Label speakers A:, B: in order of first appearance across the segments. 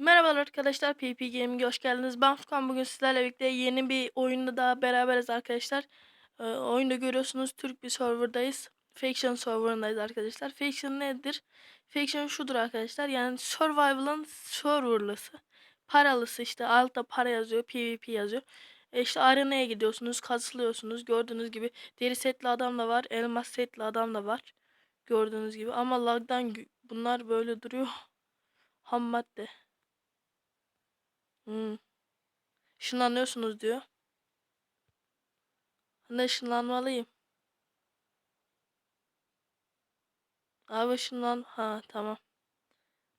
A: Merhabalar arkadaşlar, PP Gaming'e hoş geldiniz. Ben Furkan, bugün sizlerle birlikte yeni bir oyunda daha beraberiz arkadaşlar. Ee, oyunda görüyorsunuz Türk bir serverdayız. Faction serverındayız arkadaşlar. Faction nedir? Faction şudur arkadaşlar. Yani survival'ın serverlısı. Paralısı işte altta para yazıyor, PvP yazıyor. E işte arenaya gidiyorsunuz, kasılıyorsunuz. Gördüğünüz gibi deri setli adam da var, elmas setli adam da var. Gördüğünüz gibi ama lagdan bunlar böyle duruyor. Ham madde. Hmm. Işınlanıyorsunuz diyor. Ben de ışınlanmalıyım. Abi ışınlan. Ha tamam.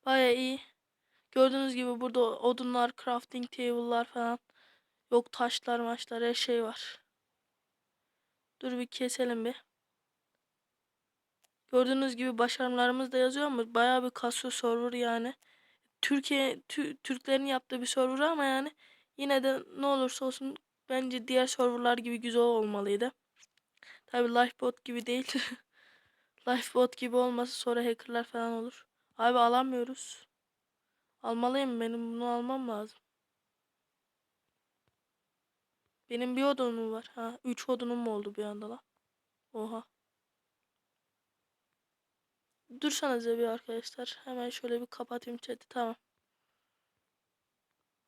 A: Baya iyi. Gördüğünüz gibi burada odunlar, crafting table'lar falan. Yok taşlar maçlar her şey var. Dur bir keselim bir. Gördüğünüz gibi başarımlarımız da yazıyor ama baya bir kasıyor server yani. Türkiye Tü- Türklerin yaptığı bir server ama yani yine de ne olursa olsun bence diğer serverlar gibi güzel olmalıydı. Tabi Lifebot gibi değil. Lifebot gibi olmasa sonra hackerlar falan olur. Abi alamıyoruz. Almalıyım benim bunu almam lazım. Benim bir odunum var. Ha, 3 odunum mu oldu bir anda lan? Oha. Dursanıza bir arkadaşlar. Hemen şöyle bir kapatayım chat'i. Tamam.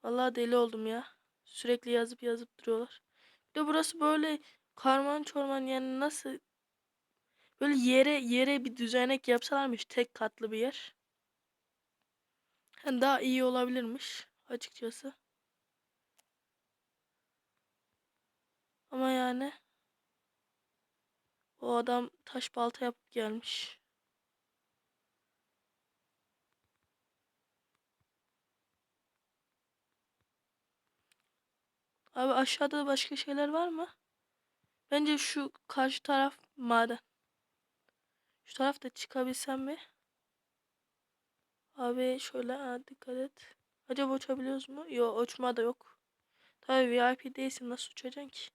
A: Vallahi deli oldum ya. Sürekli yazıp yazıp duruyorlar. Bir de burası böyle karman çorman yani nasıl böyle yere yere bir düzenek yapsalarmış tek katlı bir yer. Yani daha iyi olabilirmiş açıkçası. Ama yani o adam taş balta yapıp gelmiş. Abi aşağıda başka şeyler var mı? Bence şu karşı taraf maden. Şu tarafta çıkabilsem mi? Abi şöyle ha, dikkat et. Acaba uçabiliyoruz mu? Yok uçma da yok. Tabii VIP değilsin nasıl uçacaksın ki?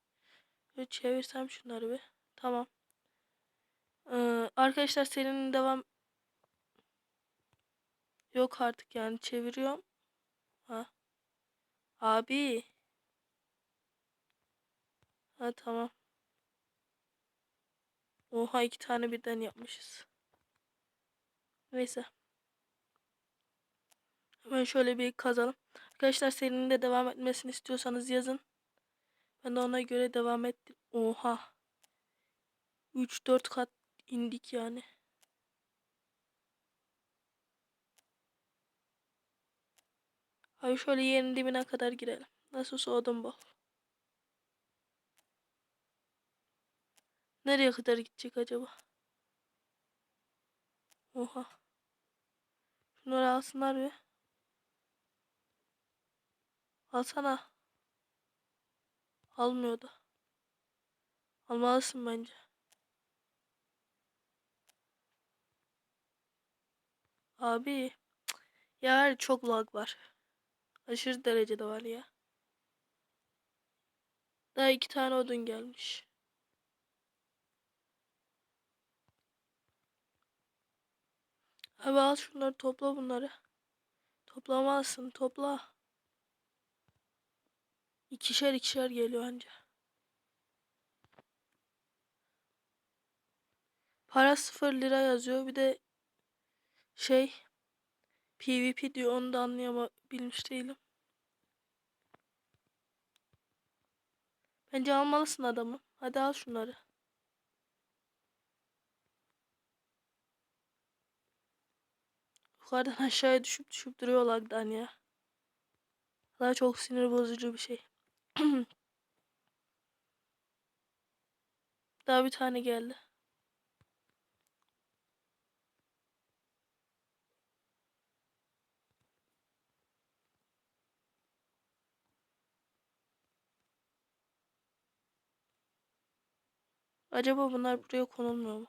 A: Böyle çevirsem şunları bir. Tamam. Ee, arkadaşlar serinin devam yok artık yani çeviriyorum. Ha. Abi. Ha tamam. Oha iki tane birden yapmışız. Neyse. Hemen şöyle bir kazalım. Arkadaşlar serinin de devam etmesini istiyorsanız yazın. Ben de ona göre devam ettim. Oha. 3-4 kat indik yani. Abi şöyle yerin dibine kadar girelim. Nasıl odun bol. Nereye kadar gidecek acaba? Oha. Şunları alsınlar bir. Alsana. Almıyor da. Almalısın bence. Abi. Ya çok lag var. Aşırı derecede var ya. Daha iki tane odun gelmiş. Abi al şunları topla bunları. Toplamazsın topla. İkişer ikişer geliyor anca. Para sıfır lira yazıyor. Bir de şey PvP diyor onu da anlayabilmiş değilim. Bence almalısın adamı. Hadi al şunları. Yukarıdan aşağıya düşüp düşüp duruyor lagdan. Daha çok sinir bozucu bir şey. Daha bir tane geldi. Acaba bunlar buraya konulmuyor mu?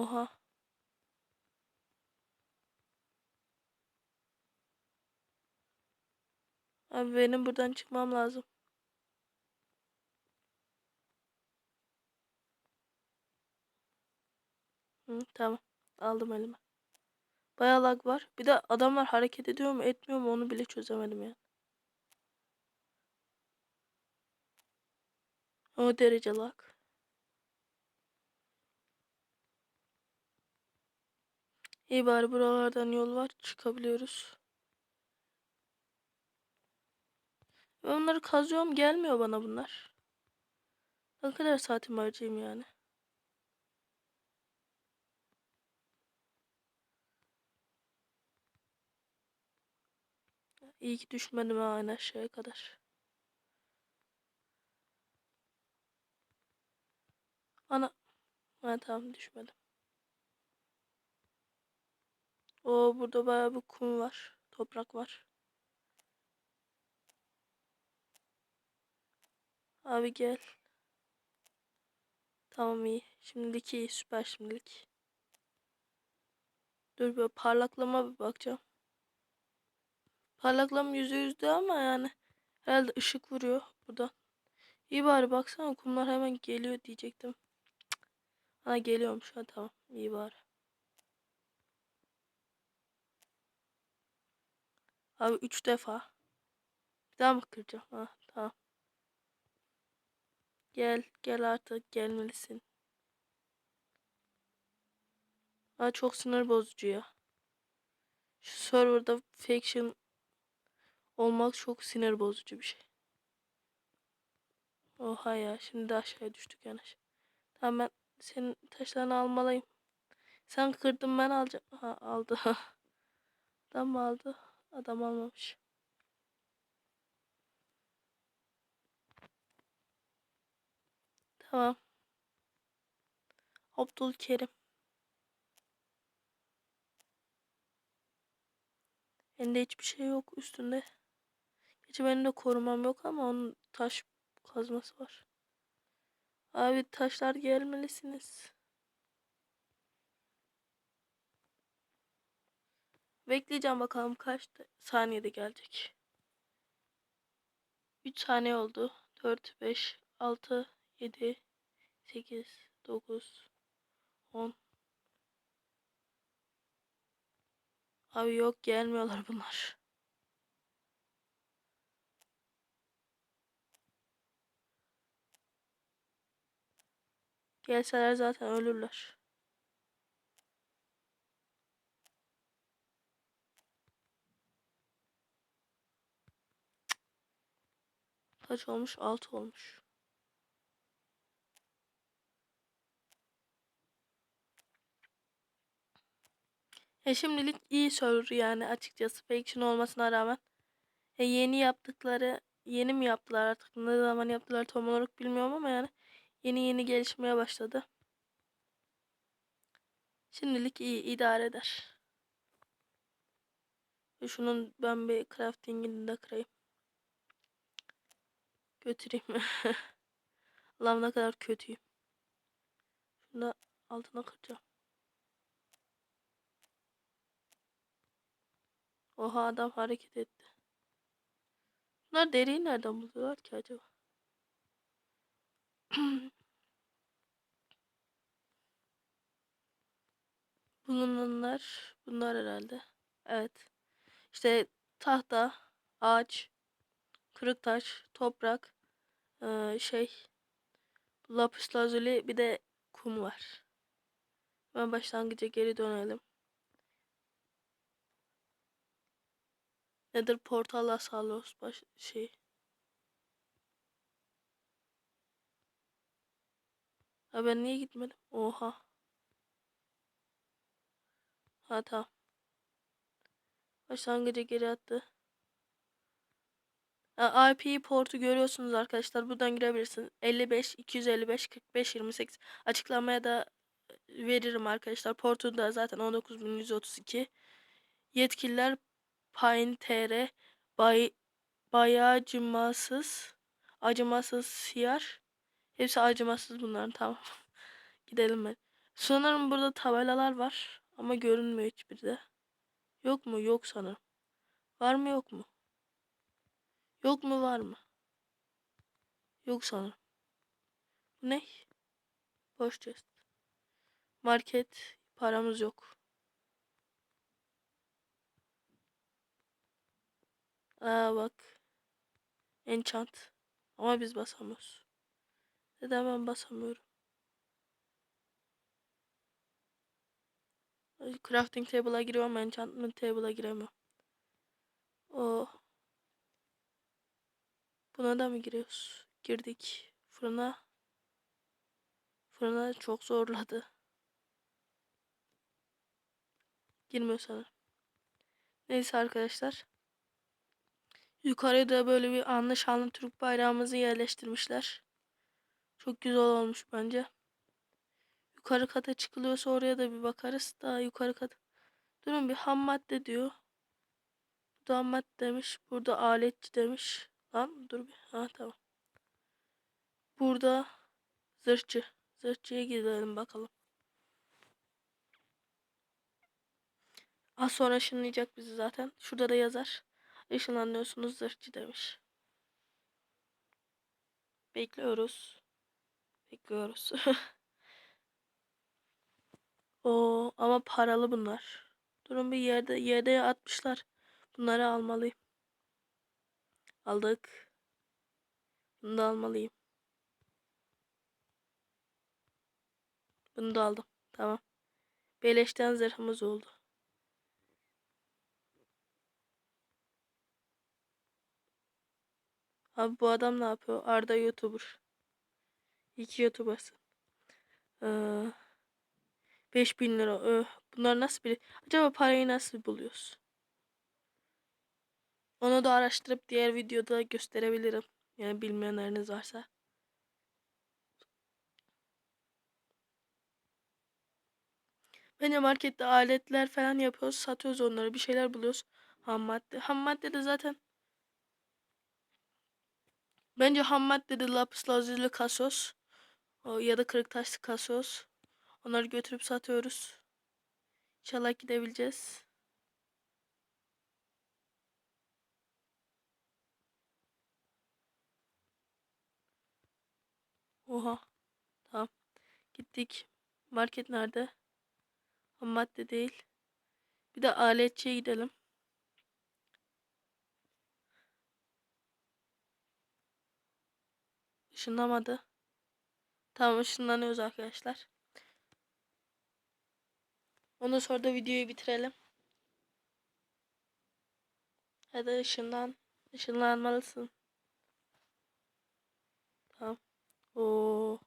A: Oha. Abi benim buradan çıkmam lazım. Hı, tamam. Aldım elime. Bayağı lag var. Bir de adamlar hareket ediyor mu etmiyor mu onu bile çözemedim ya. O derece lag. İyi bari buralardan yol var. Çıkabiliyoruz. Ben onları kazıyorum gelmiyor bana bunlar. Ne kadar saatim harcayayım yani. İyi ki düşmedim en aşağıya kadar. Ana. Ha tamam düşmedim. O burada bayağı bir kum var. Toprak var. Abi gel. Tamam iyi. Şimdilik iyi. Süper şimdilik. Dur bir parlaklama bir bakacağım. Parlaklama yüzde yüzde ama yani herhalde ışık vuruyor buradan. İyi bari baksana kumlar hemen geliyor diyecektim. Ha geliyormuş ha tamam iyi bari. Abi üç defa. Bir daha mı kıracağım? Ha tamam. Gel gel artık gelmelisin. Ha çok sinir bozucu ya. Şu serverda faction olmak çok sinir bozucu bir şey. Oha ya şimdi de aşağıya düştük yani. Tamam ben senin taşlarını almalıyım. Sen kırdın ben alacağım. Ha aldı. Adam aldı? Adam almamış. Tamam. Abdülkerim. Elinde hiçbir şey yok üstünde. Gerçi benim de korumam yok ama onun taş kazması var. Abi taşlar gelmelisiniz. Bekleyeceğim bakalım kaç saniyede gelecek. 3 saniye oldu. 4, 5, 6, 7, 8, 9, 10. Abi yok gelmiyorlar bunlar. Gelseler zaten ölürler. Kaç olmuş? 6 olmuş. E şimdilik iyi server yani açıkçası faction olmasına rağmen. E yeni yaptıkları, yeni mi yaptılar artık ne zaman yaptılar tam olarak bilmiyorum ama yani yeni yeni gelişmeye başladı. Şimdilik iyi idare eder. Ve şunun ben bir craftingini de kırayım. Götüreyim. Allah'ım ne kadar kötüyüm. Şunu da altına kıracağım. Oha adam hareket etti. Bunlar deriyi nereden buluyorlar ki acaba? Bulunanlar bunlar herhalde. Evet. İşte tahta, ağaç, kırık taş, toprak, şey, lapis lazuli bir de kum var. Ben başlangıca geri dönelim. Nedir portalla sağlıyoruz baş şey. Ha ben niye gitmedim? Oha. Ha tamam. Başlangıca geri attı. IP portu görüyorsunuz arkadaşlar. Buradan girebilirsiniz. 55 255 45 28 açıklamaya da veririm arkadaşlar. Portu da zaten 19132. Yetkililer Pine TR bay, bayağı acımasız acımasız siyar. Hepsi acımasız bunların tamam. Gidelim ben. Sanırım burada tabelalar var ama görünmüyor hiçbiri de. Yok mu? Yok sanırım. Var mı yok mu? Yok mu var mı? Yok sanırım. Bu ne? Boş chest. Market paramız yok. Aa bak. Enchant. Ama biz basamıyoruz. Neden ben basamıyorum? Crafting table'a giriyorum enchantment table'a giremiyorum. Oh. Buna da mı giriyoruz? Girdik. Fırına. Fırına çok zorladı. Girmiyor sanırım. Neyse arkadaşlar. Yukarıya da böyle bir anlı şanlı Türk bayrağımızı yerleştirmişler. Çok güzel olmuş bence. Yukarı kata çıkılıyorsa oraya da bir bakarız. Daha yukarı kat. Durun bir ham madde diyor. Bu da ham madde demiş. Burada aletçi demiş. Lan dur bir. Ha tamam. Burada zırhçı. Zırhçıya gidelim bakalım. Az sonra ışınlayacak bizi zaten. Şurada da yazar. Işınlanıyorsunuz zırhçı demiş. Bekliyoruz. Bekliyoruz. O ama paralı bunlar. Durun bir yerde yerde atmışlar. Bunları almalıyım. Aldık. Bunu da almalıyım. Bunu da aldım. Tamam. Beleşten zırhımız oldu. Abi bu adam ne yapıyor? Arda YouTuber. İki YouTuber'sın. Ee, 5000 lira. Öh, bunlar nasıl bir... Acaba parayı nasıl buluyoruz? Onu da araştırıp diğer videoda gösterebilirim. Yani bilmeyenleriniz varsa. Bence markette aletler falan yapıyoruz. Satıyoruz onları. Bir şeyler buluyoruz. Ham madde. Ham madde de zaten Bence ham madde de lapis lazuli kasos. Ya da kırık taşlı kasos. Onları götürüp satıyoruz. İnşallah gidebileceğiz. Oha. Tamam. Gittik. Market nerede? Ham madde değil. Bir de aletçiye gidelim. Işınlamadı. Tamam ışınlanıyoruz arkadaşlar. Ondan sonra da videoyu bitirelim. Hadi ışınlan. Işınlanmalısın. Tamam. Oo.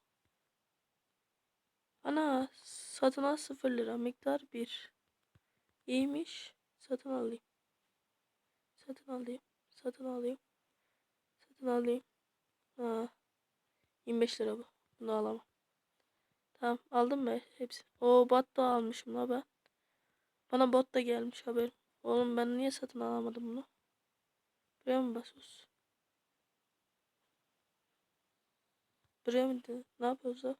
A: Ana satın al 0 lira. Miktar 1. İyiymiş. Satın alayım. Satın alayım. Satın alayım. Satın alayım. Ha. 25 lira bu. Bunu alamam. Tamam aldım mı hepsi? O bot da almışım la ben. Bana bot da gelmiş haberim. Oğlum ben niye satın alamadım bunu? Buraya mı basıyoruz? Buraya mı? Ne yapıyoruz da?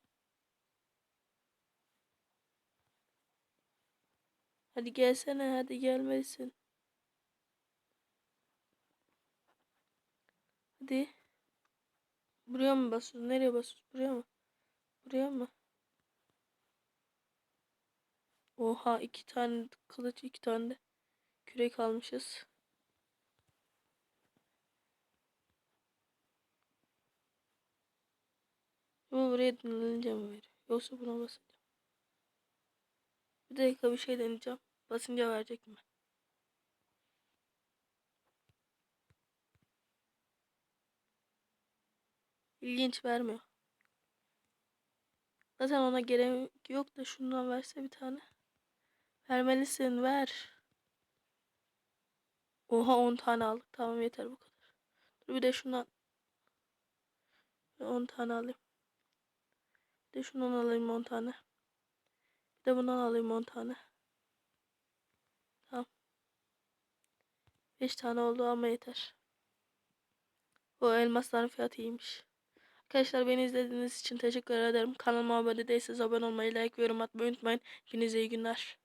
A: Hadi gelsene hadi gelmelisin. Hadi. Buraya mı basıyoruz? Nereye basıyoruz? Buraya mı? Buraya mı? Oha iki tane kılıç iki tane de kürek almışız. Ama buraya dinlenince mi veriyor? Yoksa buna basınca. Bir dakika bir şey deneyeceğim. Basınca verecek mi? İlginç vermiyor. Zaten ona gerek yok da şundan verse bir tane. Vermelisin ver. Oha 10 tane aldık. Tamam yeter bu kadar. Dur bir de şundan 10 tane alayım. Bir de şundan alayım 10 tane. Bir de bundan alayım 10 tane. Tamam. 5 tane oldu ama yeter. O elmasların fiyatı iyiymiş. Arkadaşlar beni izlediğiniz için teşekkür ederim. Kanalıma abone değilseniz abone olmayı, like ve yorum atmayı unutmayın. Hepinize iyi günler.